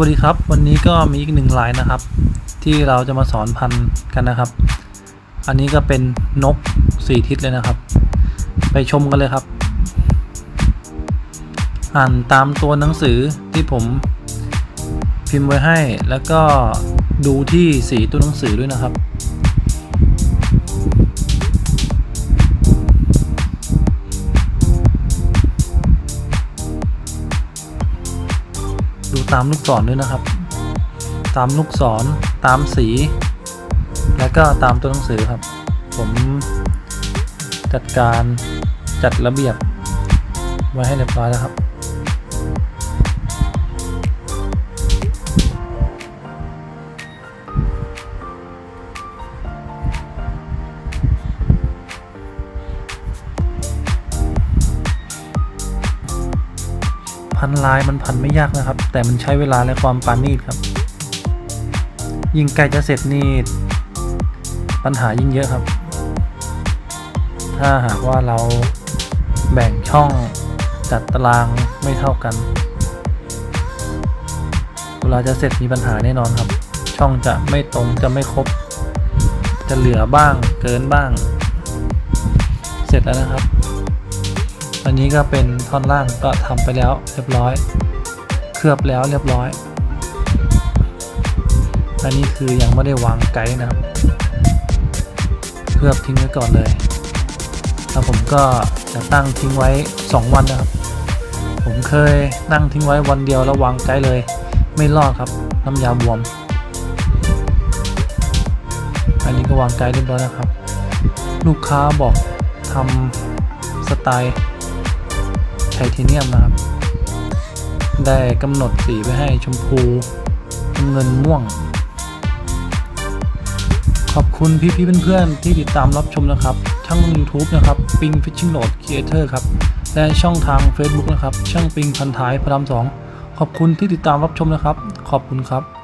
วัสดีครับ วันนี้ก็มีอีกหนึ่งลายนะครับ ที่เราจะมาสอนพันกันนะครับ อันนี้ก็เป็นนกสี่ทิศเลยนะครับ ไปชมกันเลยครับ อ่านตามตัวหนังสือที่ผมพิมพ์ไว้ให้ แล้วก็ดูที่สีตัวหนังสือด้วยนะครับ ตามลูกศรด้วยนะครับ ตามลูกศรตามสี และก็ตามตัวหนังสือครับ ผมจัดการจัดระเบียบไว้ให้เรียบร้อยแล้วครับ พันลายมันพันไม่ยากนะครับ แต่มันใช้เวลาและความปานนีตครับ ยิ่งใกล้จะเสร็จนี่ปัญหายิ่งเยอะครับ ถ้าหากว่าเราแบ่งช่องจัดตารางไม่เท่ากัน เวลาจะเสร็จมีปัญหาแน่นอนครับ ช่องจะไม่ตรงจะไม่ครบ จะเหลือบ้างเกินบ้าง เสร็จแล้วนะครับ อันนี้ก็เป็นท่อนล่างก็ทำไปแล้วเรียบร้อย เคลือบแล้วเรียบร้อย อันนี้คือยังไม่ได้วางไกด์นะครับ เคลือบทิ้งไว้ก่อนเลยแล้วผมก็จะตั้งทิ้งไว้ 2 วันนะครับ ผมเคยนั่งทิ้งไว้วันเดียวแล้ววางไกด์เลย ไม่รอดครับน้ำยาบวม อันนี้ก็วางไกด์เรียบร้อยนะครับ ลูกค้าบอกทำสไตล์ ไทเทเนียมนะครับ ได้กำหนดสีไว้ให้ชมพูเงินม่วง ขอบคุณพี่ๆเพื่อนๆ ที่ติดตามรับชมนะครับทั้ง YouTube นะครับ Ping Fishing Road Creator ครับ และช่องทาง Facebook นะครับ ช่างปิงพันท้ายพระรามสองขอบคุณที่ติดตามรับชมนะครับ ขอบคุณครับ